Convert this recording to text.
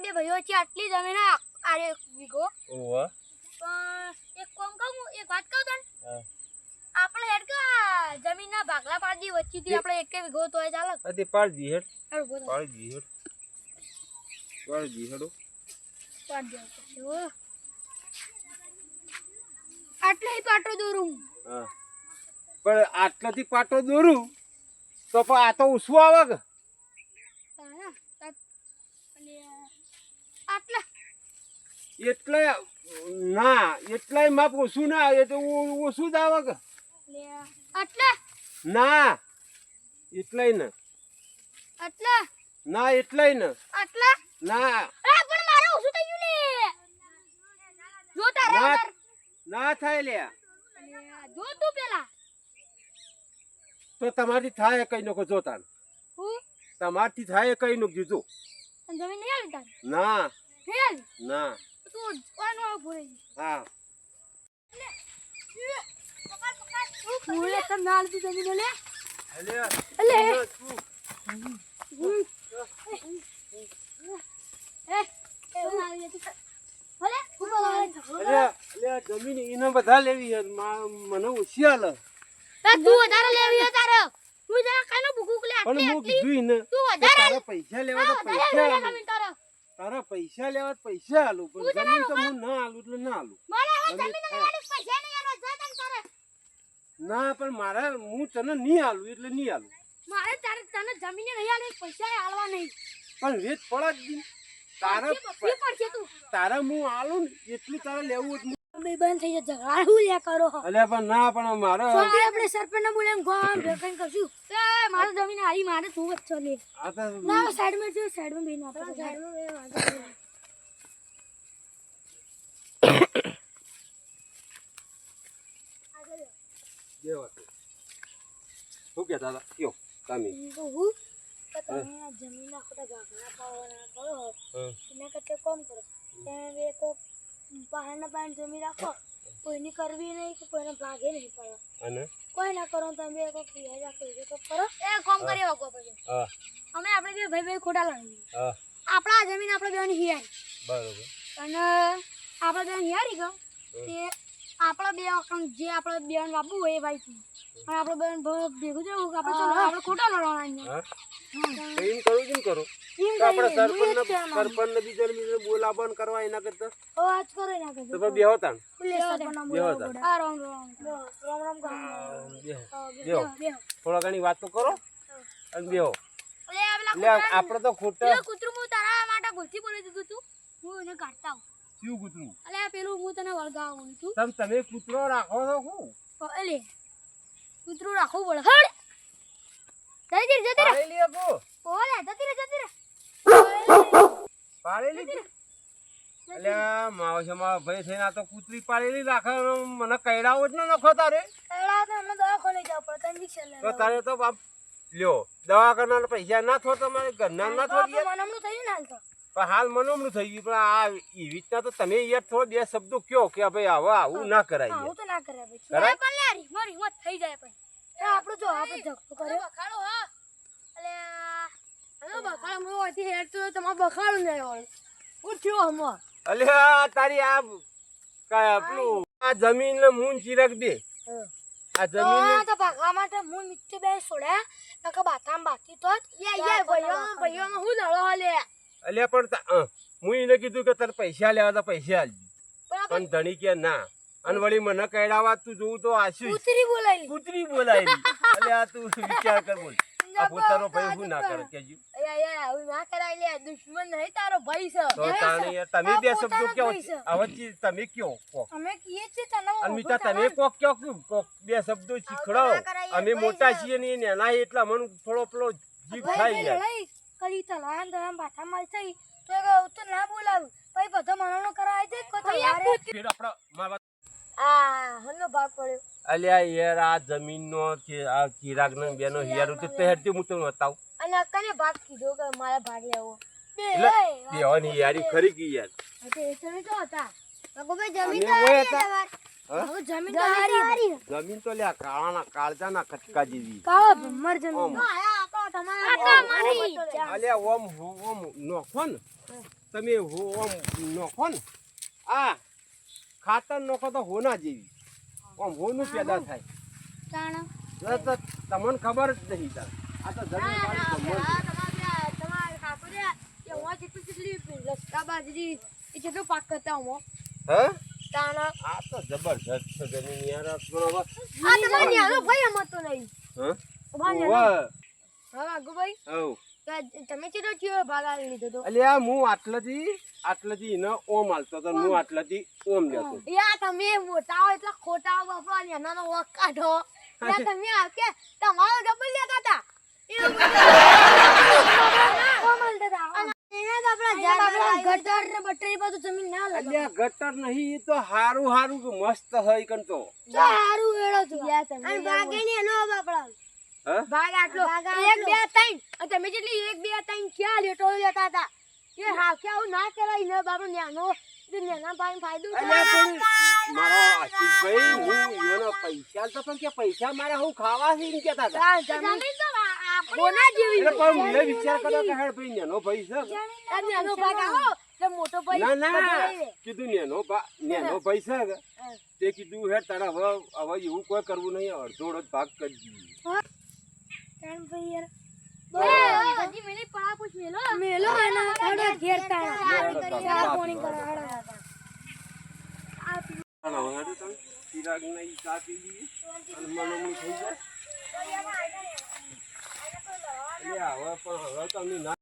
આપણે બે ભાઈઓ છે આટલી જમીન આરે વીઘો. ઓહો. પણ એક કોમ કહું એક વાત કહું તને? આપણે હેડ કે જમીનના ભાગલા પાડી વચ્ચેથી આપણે એક વીઘો તો ચાલે. આ તે પાડ દી હેડ. પાડી દી હેડ. પાડી દી હેડો. પાડી પડશે, આટલે પાટો દોરું. હા. પણ આટલાથી પાટો દોરું તો પણ આ તો ઉસવું આવે કે હા, આ- અને આટલા. એટલે ના એટલાય માપ ઓછું ના આવે તો ઓછું જ આવે કે? એટલે ના એટલાય ને. આટલા. ના એટલાય ને. આટલા? ના. પણ મારે ઓછું થઈ ગયું લે. જો તારે ના થાય લે. જો તું પેલા. તો તમારી થાય કઈ નકો જોતા તમારથી થાય કઈ નો જો. જમીન નહીં આવી તારે? ના. નહીં આવી? ના. તું કોનો આવ ભૂલે હા. ભૂલે તમ નાલ આલતી જમીન લે અલ્યા, અલે. તું- જમીન એને બધા લેવી મને વધારે લેવી તારે. હું જરા કાનો ભૂખ લે આટલી આટલી. તારા પૈસા લેવા તો પૈસા આલું. જમીન તારે તારા પૈસા લેવા પૈસા આલું પણ જમીન તો હું ના આલુ એટલે ના આલુ. ના પણ મારા હું તને નહીં આલુ એટલે નહીં આલુ. મારે તારે તને જમીન નહીં આલી પૈસા આલવા નહીં. પણ વેચ પડા જ. તારા તારા હું આલું ને એટલું તારે લેવું જ બે બંધ થઈ જાય ઝઘડા હું લે કરો હો. અલ્યા પણ ના પણ મારે સોમવારે આપણે સરપંચ ને બોલે ગામ ભેગા કરશું. એ મારે જમીન હારી મારે તું વચ્ચે લે. આ તો ના સાઈડમાં છે સાઈડમાં બેન આપણે સાઈડમાં બે વાંધો બે વાત. શું કહેતા હતા કયો તમે હું કે તમે આ જમીનના ખોટા ભાગલા પાવાના કરો. એના કરતા કોમ કરો. તમે બે કોક બહારના પાણી જમીન રાખો. કોઈની કરવી નહીં કે કોઈને ભાગે નહીં પડે. અને? કોઈ ના કરો તમે બે કોક પિયા રાખો એ તો કરો. એ કોમ કરી વાગો પછી. અમે આપણે બે ભાઈ ભાઈ ખોટા લડી આપણા જમીન આપણે બેન હિયારી બરોબર. અને આપણે બે હિયારી ગયો તે આપણા બે અકાઉન્ટ જે આપણે બેન બાપુ હોય એ ભાઈ અને આપણો બેન ભેગું જવું કે આપણે ચલો આપણે ખોટા લડવાના હા. એમ કરું કરું. આપણે સરપંચ સરપંચ ને બીજા બીજા બોલાવવાનું કરવા એના કરતા? ઓ આજ કરો એના કરતા. તો બેહો તાણ. બેહો તાણ. આ રામ રામ રામ. રામ. બેહો બેહો. થોડા ઘણી વાત તો કરો અને બેહો કૂતરાનું- આપણે તો ખોટા લે કૂતરું હું તારા માટે ભૂલથી બોલી દીધું તું. હું એને કાઢતા હું શું કૂતરું? અલે પેલું હું તને વળગાવું છું તમે તમે કૂતરો રાખો છો હું અલે કૂતરું રાખો હળ! જતી રે જતી રે પાડેલી આપો ઓલે જતી રે જતી રે પાડેલી છે? અલ્યા માવો મારો ભાઈ થઈને આ તો કૂતરી પાડેલી રાખે મને કૈડાવો જ ન નખો તારે. એડા તો અમને દવાખાને જવું પડે તને ઇન્જેક્શન તો તારે તો બાપ લ્યો દવા કરવાના પૈસા ના થો તમારે ઘરના ના થો યાર. મનમનું થયું ને હાલ તો. પણ હાલ મનોમનું થઈ ગયું પણ આ એવી રીતના તો તમે યાર થોડો બે શબ્દો કયો કે ભાઈ હવે આવું ના કરાય આવું તો ના કરે કરાય? પણ થઈ જાય પણ. આપણું જો આપણે ઝઘડો કર્યો. બખાડો હા. અલે હવે બખાડો હું હોતી હેડ તો તમારે બખાડો નહીં હોય ઉઠ્યો હમો અલ્યા તારી આ કાય પેલું આ જમીન ને મૂન ચીરક દે. આ જમીન તો તો ભાગવા માટે હું મિત્તે બે છોડ્યા નકર બાથામ બાકી તો યે યે ભયો ભાઈઓ ભાઈઓ હું લડો હલે? અલ્યા પણ હું એને કીધું કે તારે પૈસા લેવા તો પૈસા આલજી. બરાબર પણ ધણી કે ના. અને વળી મને કહેડાવા તું જોવું તો આશી કૂતરી બોલાવી કૂતરી બોલાયેલી. અને આ તું વિચાર કર બોલ. આ પોતાનો ભાઈ હું ના કરે કેજી. બે શબ્દો કોક? અમે મોટા છીએ ને નાના એટલા મને થોડો પેલો જીભ થાય યાર લડાઈ તલાન બાથા માર થઈ. તો તો ના બોલાવું. પછી બધો મનાનો કરાય આપણા આ હનો ભાગ પડ્યો. અલ્યા યાર આ જમીનનો આ ચિરાગ બેનો યાર તો પહેરતી હું તમને બતાવું. અને અક્કાને ભાગ કીધો કે મારે ભાગ લેવો? બે યારી ખરી ગઈ યાર. એ તમે તો હતા. લગો જમીન તો હારી જમીન તો હારી જમીન તો લ્યા કાળાના કાળજાના ખટકા જેવી. કાળો ભમર જમીન. ઓમ. આયા આપણો આ તમારી અલ્યા ઓમ હો ઓમ નોખો ને. તમે હો ઓમ નોખો ને. આ ખાતર નોખો તો હોના જેવી. આમ હોનું પેદા થાય. ચાણા તો તમને ખબર જ નહીં તાર. આ તો જબરજસ્ત છે જમીન યાર. પણ હવે. હે હવ તમે ચેટલો ચિયો ભાગ આલી લીધો તો? અલ્યા હું આટલાથી આટલાથી ન ઓમ આલતો તો હું આટલાથી ઓમ લેતો યા તમે મોટા હોય એટલા ખોટા બાપા ને નાનો વક કાઢો. યા તમે આ કે તમારો ડબલ લેતા હતા. ગટર ઓમ બટરી બધું જમીન ના લાગે અલ્યા ગટર નહીં તો હારું હારું મસ્ત હોય કન તો. સારું વેળો છું. અને ને એનો બાપડા હે ભાગ આટલો. એક બે ત્રણ. અને તમે જેટલી એક બે ત્રણ ક્યાં લેટો લેતા હતા. એ હા કે આવું ના કરાય ને બાબુ ન્યાનો તે ભાઈ ફાયદો અલ્યા આશીષભાઈ હું એનો પૈસા તો પણ કે પૈસા મારે હું ખાવા છે એમ કહેતા હતા. જમીન તો કોના જેવી પણ મને વિચાર કર્યો કે હેડ ભાઈ નેનો ભાઈ છે. આ ન્યાનો આવો. મોટો ભાઈ ના ના બધો લઈ લે. કીધું નેનો નેનો ભાઈ છે તે કીધું હે તારા હવે હવે એવું કોઈ કરવું નહીં અડધો અડધ ભાગ કરી દઈએ હજી મેલી પડા પૂછ મેલો મેલો અને હડો ઘેર તાણા ચાર પોણી કરો હડો હાલો, હેડો તમે ચિરાગને ઈ ચા પી લઈએ અને મનોમણ થઈ જાય. એટલે હવે પણ હવે તમે ના